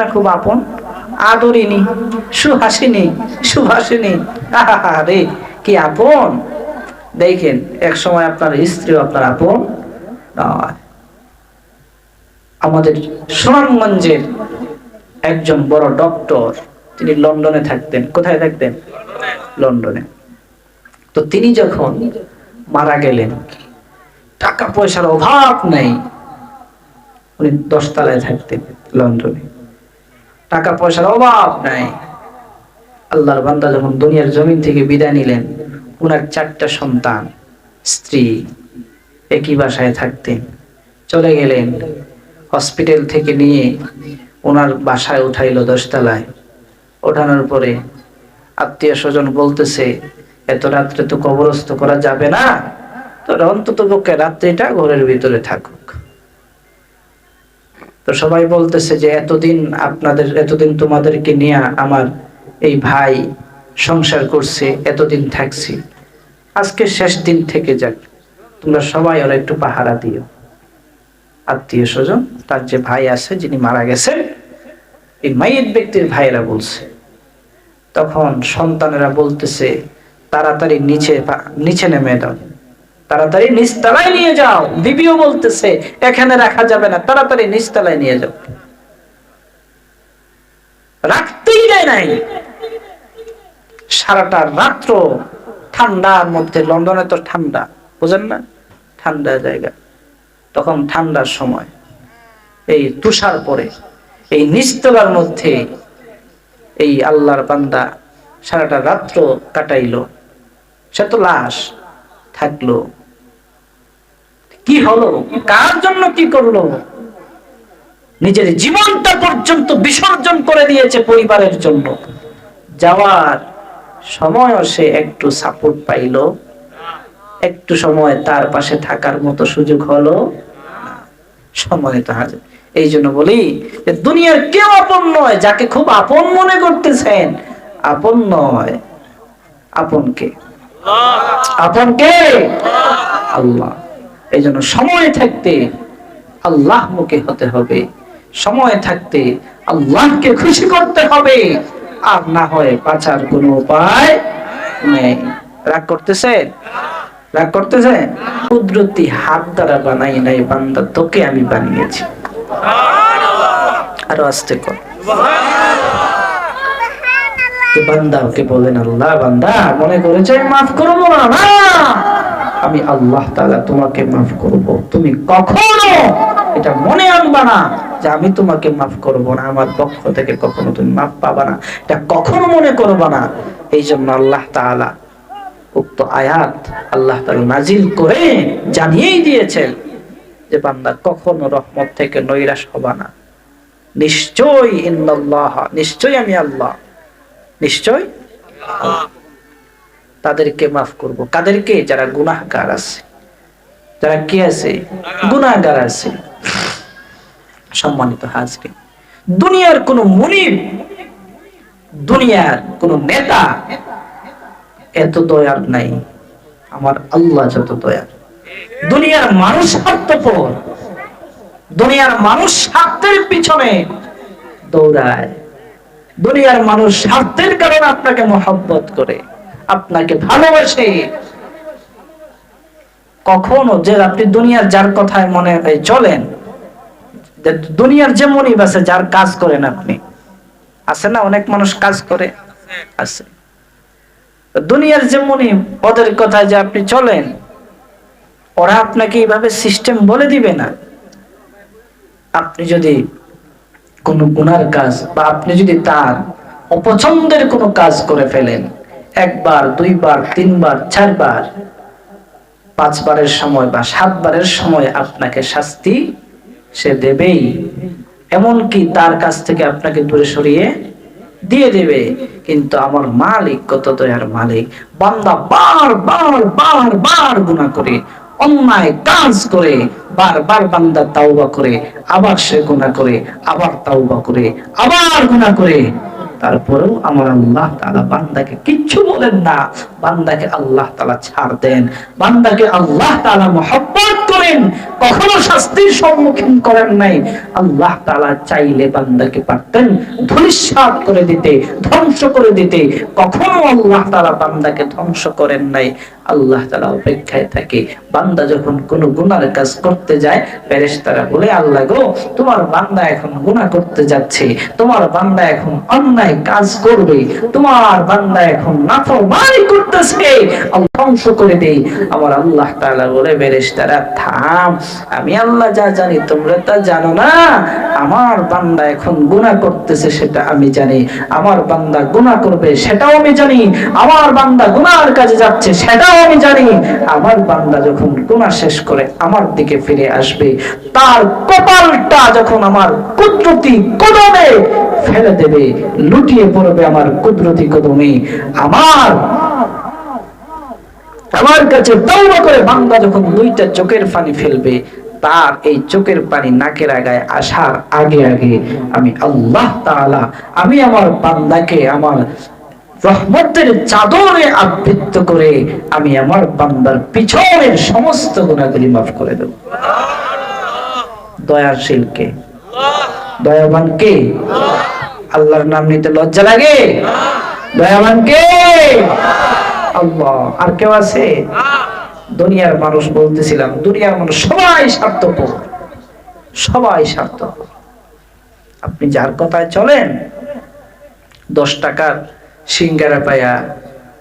না খুব আপন? আদরিনী সুহাসিনী সুভাসিনী আহা রে কি আপন? দেখেন, এক সময় আপনার স্ত্রী আপনার আপন আমাদের সুনামগঞ্জের একজন বড় ডক্টর, তিনি লন্ডনে থাকতেন। কোথায় থাকতেন? লন্ডনে। তো তিনি যখন মারা গেলেন, টাকা পয়সার অভাব নেই, উনি দশতলায় থাকতেন লন্ডনে। টাকা পয়সার অভাব নাই। আল্লাহর বান্দা যখন দুনিয়ার জমিন থেকে বিদায় নিলেন ওনার চারটা সন্তান, স্ত্রী একই বাসায় থাকতেন। চলে গেলেন হসপিটাল থেকে নিয়ে ওনার বাসায় উঠাইল দশতলায়। ওঠানোর পরে আত্মীয় স্বজন বলতেছে, এত রাত্রে তো কবরস্থ করা যাবে না। তো অন্তত পক্ষে রাত্রিটা ঘরের ভিতরে থাকুক তো সবাই বলতেছে যে এতদিন আপনাদের, এতদিন তোমাদেরকে নিয়ে আমার এই ভাই সংসার করছে, এতদিন থাকছি। আজকে শেষ দিন থেকে যাক। তোমরা সবাই ওরা একটু পাহারা দিও। আত্মীয় স্বজন, তার যে ভাই আছে, যিনি মারা গেছেন এই মাইয়ের ব্যক্তির ভাইয়েরা বলছে। তখন সন্তানেরা বলতেছে, তাড়াতাড়ি নিচে নিচে নেমে দাও। তাড়াতাড়ি নিচতলায় নিয়ে যাও। বিবিও বলতেছে, এখানে রাখা যাবে না, তাড়াতাড়ি নিচতলায় নিয়ে যাও। রাখতেই দেয় নাই। সারাটা রাত্র ঠান্ডার মধ্যে, লন্ডনে তো ঠান্ডা, বুঝেন না? ঠান্ডা জায়গা। তখন ঠান্ডার সময়, এই তুষার পরে, এই নিস্তলার মধ্যে, এই আল্লাহর বান্দা সারাটা রাত্র কাটাইলো। সে তো লাশ থাকল। কি হলো? কার জন্য কি করল? নিজের জীবনটা পর্যন্ত বিসর্জন করে দিয়েছে পরিবারের জন্য। যাওয়ার সময়ও সে একটু সাপোর্ট পাইলো। একটু সময় তার পাশে থাকার মতো সুযোগ হলো। সম্মানিত হাজির এই জন্য বলি যে দুনিয়ার কেউ আপন নয় যাকে খুব আপন মনে করতেছেন আপন নয় আপন কে? আপন কে? আল্লাহ। এই জন্য সময় থাকতে আল্লাহ মুখে হতে হবে। সময় থাকতে আল্লাহকে খুশি করতে হবে। আর না হয় বাঁচার কোনো উপায় নেই। রাগ করতেছেন? রাগ করতেছেন? কুদরতি হাত দ্বারা বানাই নাই বান্দা, তোকে আমি বানিয়েছি। আরও আসতে কর। বান্দা ওকে বলেন আল্লাহ বান্দা, মনে করেছে মাফ করব না। আমি আল্লাহ তাআলা তোমাকে মাফ করব। তুমি কখনো এটা মনে আনবা না যে আমি তোমাকে মাফ করব না, আমার পক্ষ থেকে কখনো তুমি মাফ পাবা না। এটা কখনো মনে করবা না। এই জন্য আল্লাহ তাআলা উক্ত আয়াত আল্লাহ তাআলা নাজিল করে জানিয়েই দিয়েছেন যে বান্দা কখনো রহমত থেকে নৈরাশ হবা না। নিশ্চয় ইন্নাল্লাহ নিশ্চয় আমি আল্লাহ। নিশ্চয় তাদেরকে মাফ করব। কাদেরকে? যারা গুনাহগার আছে। যারা কি আছে? গুনাহগার আছে। সম্মানিত হাজরি দুনিয়ার কোন মুনিব, দুনিয়ার কোন নেতা এত দয়ার নাই। আমার আল্লাহ যত দয়ার। দুনিয়ার মানুষ স্বার্থপর। দুনিয়ার মানুষ স্বার্থের পিছনে দৌড়ায়। দুনিয়ার মানুষ স্বার্থের কারণে আপনাকে মহব্বত করে। আপনাকে ভালোবাসে। কখনো যে আপনি দুনিয়ার যার কথায় মনে হয় চলেন দুনিয়ার যে মনিব আছে যার কাজ করেন আপনি। আছে না অনেক মানুষ কাজ করে? আছে। দুনিয়ার যে মনিব ওদের কথায় যে আপনি চলেন, ওরা আপনাকে এইভাবে সিস্টেম বলে দিবে না। আপনি যদি কোনো গুনার কাজ বা আপনি যদি তার অপছন্দের কোনো কাজ করে ফেলেন একবার, দুইবার, তিনবার, চারবার, পাঁচবারের সময় বা সাতবারের সময় আপনাকে শাস্তি সে দেবেই। এমনকি তার কাছ থেকে আপনাকে দূরে সরিয়ে দিয়ে দেবে। কিন্তু আমার মালিক, কত দয়ার মালিক, বান্দা বার বার বার বার গুণা করে, অন্যায় কাজ করে বারবার বান্দা তাওবা করে, আবার সে গুণা করে, আবার তাওবা করে, আবার গুণা করে। তারপরেও আমার আল্লাহ তালা বান্দাকে কিচ্ছু বলেন না। বান্দাকে আল্লাহ তালা ছাড় দেন। বান্দাকে আল্লাহ তালা মহব্বত করেন। কখনো শাস্তির সম্মুখীন করেন নাই। আল্লাহ তালা চাইলে বান্দাকে পারতেন ধূলিসাত করে দিতে, ধ্বংস করে দিতে। কখনো আল্লাহ তালা বান্দাকে ধ্বংস করেন নাই। আল্লাহ তাআলা অপেক্ষায় থাকে। বান্দা যখন কোনো গুনার কাজ করতে যায়, ফেরেশতারা বলে, আল্লাহ গো, তোমার বান্দা এখন গুনাহ করতে যাচ্ছে, তোমার বান্দা এখন অন্যায় কাজ করবে, তোমার বান্দা এখন নাফরমানি করতেছে। ধ্বংস করে দেই। আমার আল্লাহ তাআলা বলে, ফেরেশতারা, থাম, আমি আল্লাহ যা জানি, তোমরা তা জানো না। আমার বান্দা এখন গুনাহ করতেছে, সেটা আমি জানি। আমার বান্দা গুনাহ করবে, সেটাও আমি জানি। আমার বান্দা গুনার কাজে যাচ্ছে, সেটাও আমি জানি। আমার বান্দা যখন গুনাহ শেষ করে আমার দিকে ফিরে আসবে, তার কপালটা যখন আমার কুদরতি কদমে ফেলে দেবে, লুটিয়ে পড়বে আমার কুদরতি কদমে, আমার আমার কাছে তওবা করে বান্দা যখন দুইটা চোখের পানি ফেলবে, তার এই চোখের পানি নাকের আগায় আসার আগে আগে আমি আল্লাহ তাআলা, আমি আমার বান্দাকে, আমার রহমতের চাদরে আবৃত্ত করে আমি আমার বান্দার পিছনের সমস্ত গুণাগুলি মাফ করে দেব। দয়াশীল কে? দয়াবান কে? আল্লাহর নাম নিতে লজ্জা লাগে? দয়াবান কে? আল্লাহ, আর কেউ আছে? দুনিয়ার মানুষ বলতেছিলাম, দুনিয়ার মানুষ সবাই স্বার্থপর। সবাই স্বার্থপর। আপনি যার কথায় চলেন, দশ টাকার সিঙ্গারা পায়া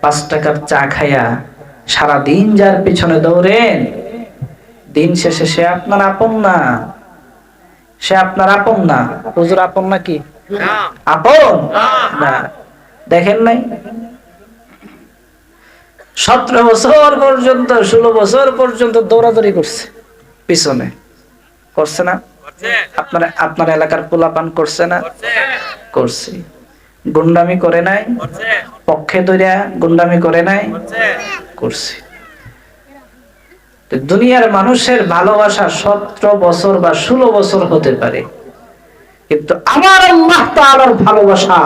পাঁচ টাকার চা খায়া সারা দিন যার পিছনে দৌড়েন দিন শেষে সে আপনার আপন না। সে আপনার আপন না। হুজুর আপন নাকি? আপন? না। দেখেন নাই? সতেরো বছর পর্যন্ত ষোলো বছর পর্যন্ত দৌড়াদৌড়ি করছে। পিছনে। করছে না? আপনার আপনার এলাকার পোলাপান করছে না? করছে। গুন্ডামি করে নাই পক্ষে দইরা গুন্ডামি করে নাই করছে। দুনিয়ার মানুষের ভালোবাসা সতেরো বছর বা ষোলো বছর হতে পারে। কিন্তু আমার আল্লাহ তাআলার ভালোবাসা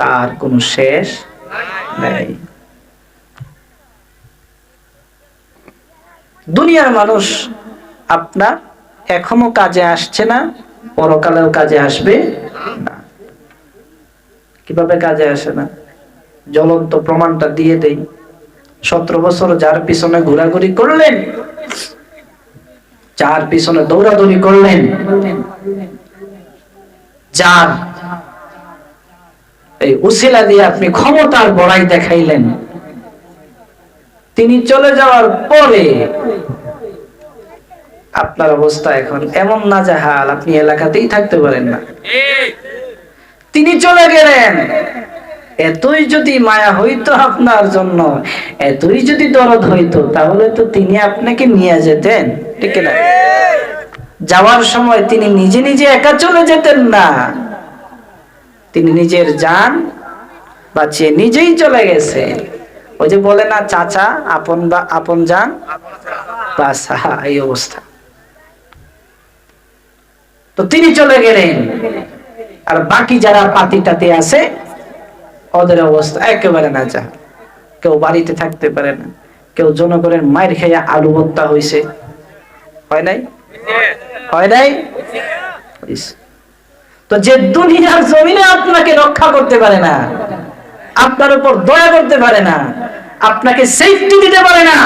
তার কোনো শেষ নেই। দুনিয়ার মানুষ আপনার এখনও কাজে আসছে না পরকালেও কাজে আসবে। কীভাবে কাজে আসে না? জ্বলন্ত প্রমাণটা দিয়ে দেই। সতেরো বছর যার পিছনে ঘোরাঘুরি করলেন, যার পিছনে দৌড়াদৌড়ি করলেন, যার এই উসিলা দিয়ে আপনি ক্ষমতার বড়াই দেখাইলেন, তিনি চলে যাওয়ার পরে আপনার অবস্থা এখন এমন না জাহাল আপনি এলাকাতেই থাকতে পারেন না। তিনি চলে গেলেন। এতই যদি মায়া হইতো আপনার জন্য, এতই যদি দরদ হইতো, তাহলে তো তিনি আপনাকে নিয়ে যেতেন, ঠিক না যাওয়ার সময় তিনি নিজে নিজে একা চলে যেতেন না। তিনি নিজের যান বাঁচিয়ে নিজেই চলে গেছে। ওই যে বলে না, চাচা, আপন বা, আপন যান, বাস এই অবস্থা। তো তিনি চলে গেলেন। আর বাকি যারা পাতিটাতে আছে, ওদের অবস্থা একেবারে না যা কেউ বাড়িতে থাকতে পারে না। কেউ জনগণের মায়ের খেয়ে আলু ভত্তা হয়েছে হয় নাই? হয় নাই? তো যে দুনিয়ার জমিনে আপনাকে রক্ষা করতে পারে না, আপনার উপর দয়া করতে পারে না, আপনাকে সেফটি দিতে পারে না,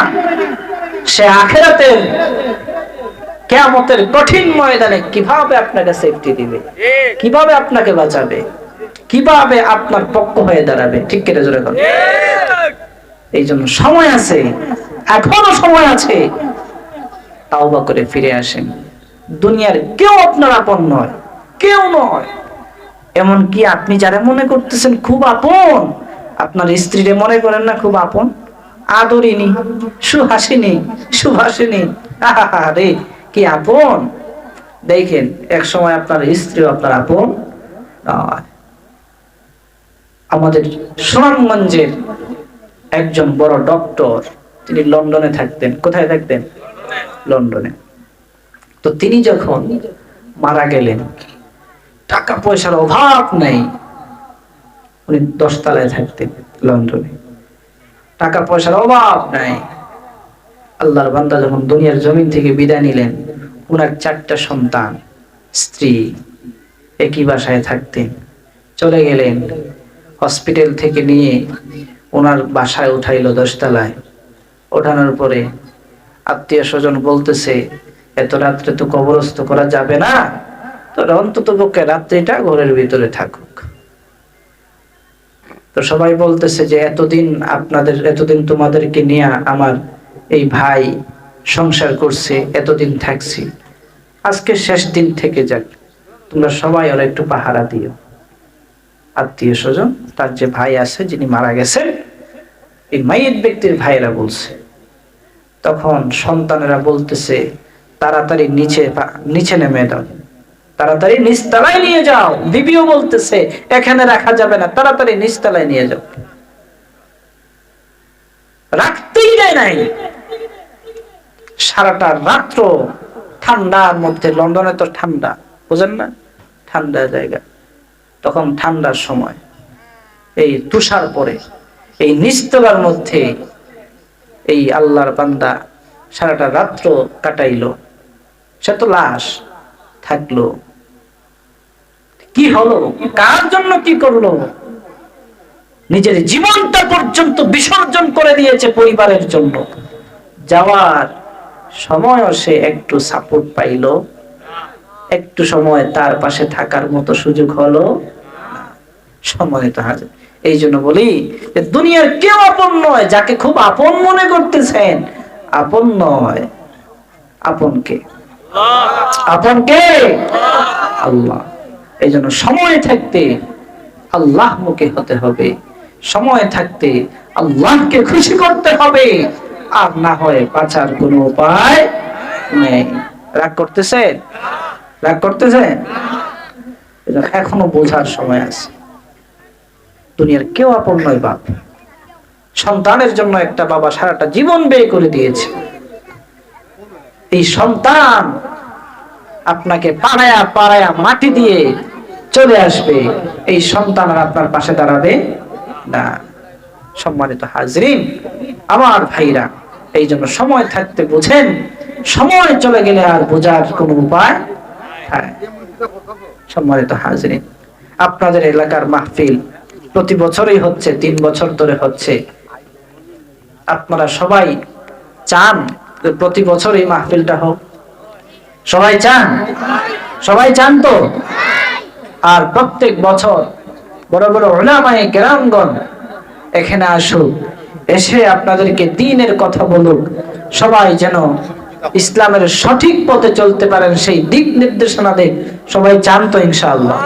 সে আখেরাতের কেয়ামতের কঠিন ময়দানে কীভাবে আপনাকে সেফটি দিবে? কীভাবে আপনাকে বাঁচাবে? কীভাবে আপনার পক্ষ হয়ে দাঁড়াবে? ঠিক কেটে জোরে কথা এই জন্য সময় আছে, এখনও সময় আছে। তাওবা করে ফিরে আসেন। দুনিয়ার কেউ আপনার আপন নয়, কেউ নয়। এমন কি আপনি যারা মনে করতেছেন খুব আপন, আপনার স্ত্রীরে মনে করেন না খুব আপন? আদরিনী সুহাসিনী সুভাসিনী আহা রে কি আপন? দেখেন, এক সময় আপনার স্ত্রী আপনার আপন। আমাদের সুনামগঞ্জের একজন বড় ডক্টর, তিনি লন্ডনে থাকতেন। কোথায় থাকতেন? লন্ডনে। তো তিনি যখন মারা গেলেন, টাকা পয়সার অভাব নেই। উনি দশতলায় থাকতেন লন্ডনে। টাকা পয়সার অভাব নাই। আল্লাহর বান্দা যখন দুনিয়ার জমিন থেকে বিদায় নিলেন, ওনার চারটা সন্তান, স্ত্রী একই বাসায় থাকতেন, চলে গেলেন হসপিটাল থেকে নিয়ে ওনার বাসায় উঠাইলো দশতলায়। ওঠানোর পরে আত্মীয় স্বজন বলতেছে, এত রাত্রে তো কবরস্থ করা যাবে না, তো অন্তত পক্ষে রাত্রিটা ঘরের ভিতরে থাকুক। তো সবাই বলতেছে যে, এতদিন আপনাদের, এতদিন তোমাদেরকে নিয়ে আমার এই ভাই সংসার করছে, এতদিন থাকছি। আজকে শেষ দিন থেকে যাক, তোমরা সবাই ওরা একটু পাহারা দিও। আত্মীয় স্বজন, তার যে ভাই আছে, যিনি মারা গেছেন, এই মাইয়ের ব্যক্তির ভাইয়েরা বলছে। তখন সন্তানেরা বলতেছে, তাড়াতাড়ি নিচে নিচে নেমে দাও। তাড়াতাড়ি নিচতলায় নিয়ে যাও। বিবিও বলতেছে, এখানে রাখা যাবে না, তাড়াতাড়ি নিচতলায় নিয়ে যাও। রাখতেই যায় নাই। সারাটা রাত্র ঠান্ডার মধ্যে, লন্ডনে তো ঠান্ডা, বুঝেন না? ঠান্ডা জায়গা। তখন ঠান্ডার সময়, এই তুষার পরে, এই নিস্তলার মধ্যে এই আল্লাহর বান্দা সারাটা রাত্র কাটাইলো। সে তো লাশ থাকল। কি হলো? কার জন্য কি করল? নিজের জীবনটা পর্যন্ত বিসর্জন করে দিয়েছে পরিবারের জন্য। যাওয়ার সময়ও সে একটু সাপোর্ট পাইলো। একটু সময় তার পাশে থাকার মতো সুযোগ হলো। সম্মানিত হাজার এই জন্য বলি দুনিয়ার কেউ আপন নয়, যাকে খুব আপন মনে করতেছেন, আপন নয়। আপন কে? আপন কে? আল্লাহ। এই জন্য সময় থাকতে আল্লাহ মুখে হতে হবে। সময় থাকতে আল্লাহকে খুশি করতে হবে। আর না হয় বাঁচার কোনো উপায় নেই। রাগ করতেছেন রাগ করতেছেন এখনও বোঝার সময় আছে। দুনিয়ার কেউ আপন নয় বাপ। সন্তানের জন্য একটা বাবা সারাটা জীবন ব্যয় করে দিয়েছে। এই সন্তান আপনাকে পাড়ায়া পাড়ায়া মাটি দিয়ে চলে আসবে। এই সন্তান আর আপনার পাশে দাঁড়াবে না। সম্মানিত হাজরিন, আমার ভাইরা এই জন্য সময় থাকতে বুঝেন, সময় চলে গেলে আর বোঝার কোনো উপায় আপনাদের এলাকার মাহফিল প্রতি বছরই হচ্ছে, তিন বছর ধরে হচ্ছে। আপনারা সবাই চান প্রতি বছর এই মাহফিলটা হোক। সবাই চান? সবাই চান তো? আর প্রত্যেক বছর বড় বড় ওলামায়ে কেরামগণ এখানে আসুক। এসে আপনাদেরকে দিনের কথা বলুক। সবাই যেন ইসলামের সঠিক পথে চলতে পারেন, সেই দিক নির্দেশনা দেখ সবাই জানতো ইনশাআল্লাহ।